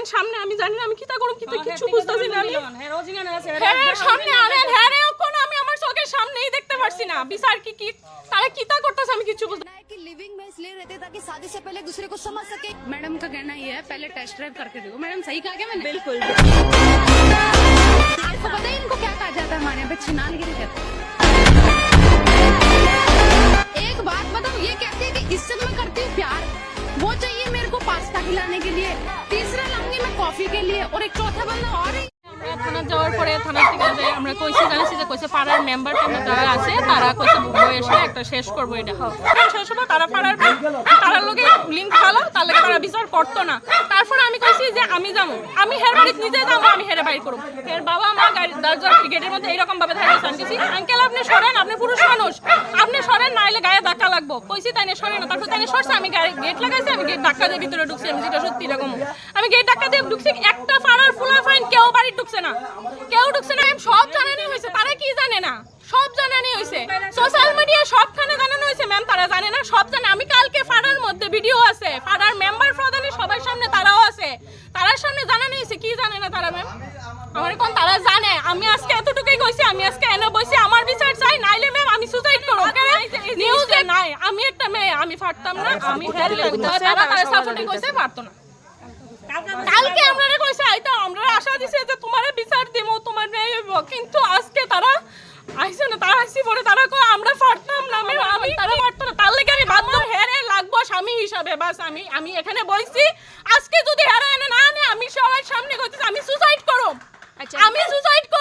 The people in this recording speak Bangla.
আনেন সামনে আমি জানি না আমি কিতা করব কিতা কিছু বুঝতেছি না আমি হ্যাঁ রোজিনা আছে হ্যাঁ সামনে আনেন হ্যাঁ রে কোনো আমি আমার চোখের সামনেই দেখতে পারছি না বিচার কি কি তারা কিতা করতেছে আমি কিছু বুঝতে है कि लिविंग में इसलिए रहते ताकि शादी से पहले एक दूसरे को समझ सके मैडम का कहना ये है पहले टेस्ट ड्राइव करके देखो मैडम सही कहा क्या मैंने बिल्कुल आपको पता है इनको क्या कहा जाता है हमारे यहाँ पे छिनालगिरी कहते हैं को पास्ता खिलाने के लिए तीसरा लाऊंगी मैं कॉफी के लिए और एक चौथा बंदा और है আমরা থানা যাওয়ার পরে থানা থেকে যে আমরা কইছি জানিছি যে কইছে পাড়ার মেম্বার টেম্বার যারা আছে তারা কইছে বয়সে একটা শেষ করবো এটা হোক শেষ হবো তারা পাড়ার তারার লগে লিঙ্ক ভালো তার লগে তারা বিচার করতো না তারপরে আমি কইছি যে আমি যাবো আমি হের বাড়িতে নিজে যাবো আমি হেরে বাড়ি করবো এর বাবা মা গাড়ি দরজার গেটের মধ্যে এইরকম ভাবে থাকে আমি কইছি আঙ্কেল গায়ে কইছি তাই না সরেন না। তারপর তাই সরছে। আমি গেট লাগাইছি, আমি গেট ধাক্কা দিয়ে ভিতরে ঢুকছি। আমি যেটা সত্যি এরকম আমি গেট ধাক্কা দিয়ে ঢুকছি, একটা পাড়ার ফুলা ফাইন কেউ বাড়ি ঢুকছে না। কেউ ঢুকছে না সব জানানি হয়েছে তারা কি জানে না? সব জানানি হয়েছে সোশ্যাল মিডিয়া সবখানে জানানো হয়েছে ম্যাম তারা জানে না, সব জানে। আমি কালকে ফাড়ার মধ্যে ভিডিও আছে। ফাড়ার মেম্বার প্রধানে সবার সামনে তারাও আছে। তারার সামনে জানানো হয়েছে কি জানে না তারা ম্যাম আমার কোন তারা জানে? আমি আজকে এতটুকুই কইছি আমি আজকে এনে বসে আমার বিচার চাই নাইলে ম্যাম আমি সুসাইড করব নিউজে নাই আমি একটা মেয়ে আমি ফাটতাম না আমি হেলে তারা তারা সাপোর্টিং কইছে পারতো না। কালকে আমরা কইছে আইতা আমরা আশা দিছে যে তোমারে বিচার দেব তোমার ন্যায় হইব কিন্তু আজকে তারা আইছে না তারা আইছি পরে তারা কয় আমরা পারতাম না আমি আমি তারা পারতো না। তার লেগে আমি বাধ্য হেরে লাগবো স্বামী হিসাবে বাস আমি আমি এখানে বইছি। আজকে যদি হেরে এনে না আনে আমি সবার সামনে কইতেছি আমি সুসাইড করব। আমি সুসাইড করব।